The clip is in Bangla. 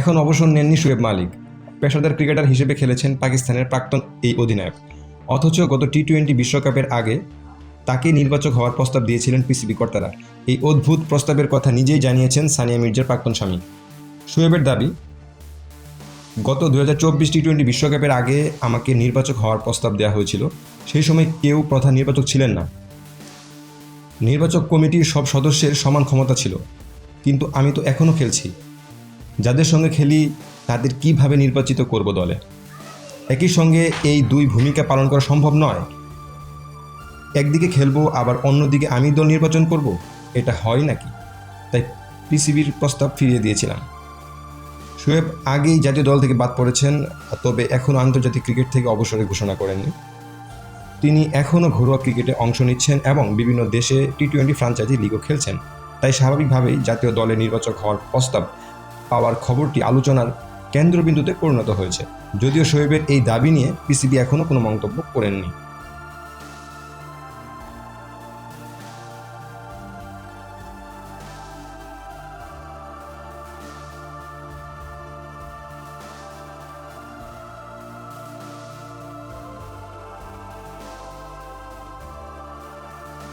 এখন অবসর নেননি শোয়েব মালিক। পেশাদার ক্রিকেটার হিসেবে খেলেছেন পাকিস্তানের প্রাক্তন এই অধিনায়ক। অথচ গত টি টোয়েন্টি বিশ্বকাপের আগে তাকে নির্বাচক হওয়ার প্রস্তাব দিয়েছিলেন পিসিবি কর্তারা। এই অদ্ভুত প্রস্তাবের কথা নিজেই জানিয়েছেন সানিয়া মির্জার প্রাক্তন স্বামী। শোয়েবের দাবি, গত দু হাজার চব্বিশ টি টোয়েন্টি বিশ্বকাপের আগে আমাকে নির্বাচক হওয়ার প্রস্তাব দেওয়া হয়েছিল, সেই সময় কেউ প্রধান নির্বাচক ছিলেন না। নির্বাচক কমিটির সব সদস্যের সমান ক্ষমতা ছিল। কিন্তু আমি তো এখনও খেলছি। যাদের সঙ্গে খেলি, তাদের কীভাবে নির্বাচিত করব দলে? একই সঙ্গে এই দুই ভূমিকা পালন করা সম্ভব নয়? একদিকে খেলব, আবার অন্যদিকে আমি দল নির্বাচন করব? এটা হয় নাকি? তাই পিসিবির প্রস্তাব ফিরিয়ে দিয়েছিলাম। শোয়েব আগেই জাতীয় দল থেকে বাদ পড়েছেন, তবে এখনও আন্তর্জাতিক ক্রিকেট থেকে অবসরের ঘোষণা করেননি। তিনি এখনও ঘরোয়া ক্রিকেটে অংশ নিচ্ছেন এবং বিভিন্ন দেশে টি টোয়েন্টি ফ্রাঞ্চাইজি লিগও খেলছেন। তাই স্বাভাবিকভাবেই জাতীয় দলে নির্বাচক হওয়ার প্রস্তাব পাওয়ার খবরটি আলোচনার কেন্দ্রবিন্দুতে পরিণত হয়েছে। যদিও শোয়েবের এই দাবি নিয়ে পিসিবি এখনও কোনো মন্তব্য করেননি।